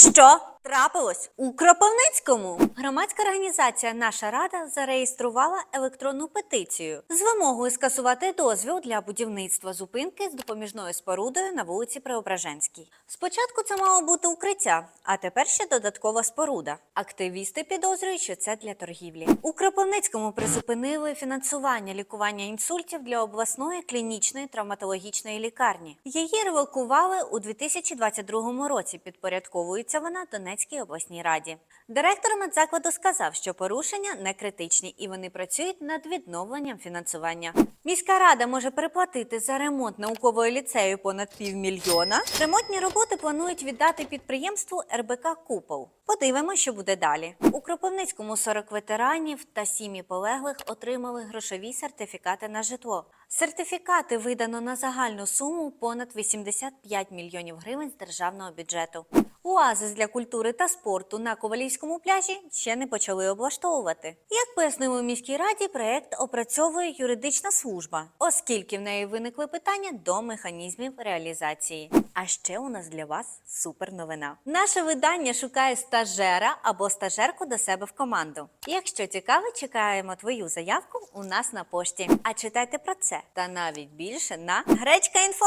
Що трапилось у Кропивницькому? Громадська організація Наша Рада зареєструвала електронну петицію з вимогою скасувати дозвіл для будівництва зупинки з допоміжною спорудою на вулиці Преображенській. Спочатку це мало бути укриття, а тепер ще додаткова споруда. Активісти підозрюють, що це для торгівлі. У Кропивницькому призупинили фінансування лікування інсультів для обласної клінічної травматологічної лікарні. Її ревокували у 2022 році. Підпорядковується вона Донецькій обласній раді. Директор медзакладу сказав, що порушення не критичні і вони працюють над відновленням фінансування. Міська рада може переплатити за ремонт наукової ліцею понад півмільйона. Ремонтні роботи планують віддати підприємству РБК Купол. Подивимося, що буде далі. У Кропивницькому 40 ветеранів та сім'ї полеглих отримали грошові сертифікати на житло. Сертифікати видано на загальну суму понад 85 мільйонів гривень з державного бюджету. Оазис для культури та спорту на Ковалівському пляжі ще не почали облаштовувати. Як пояснили у міській раді, проект опрацьовує юридична служба, оскільки в неї виникли питання до механізмів реалізації. А ще у нас для вас супер новина. Наше видання шукає стажера або стажерку до себе в команду. Якщо цікаво, чекаємо твою заявку у нас на пошті. А читайте про це та навіть більше на гречка.інфо.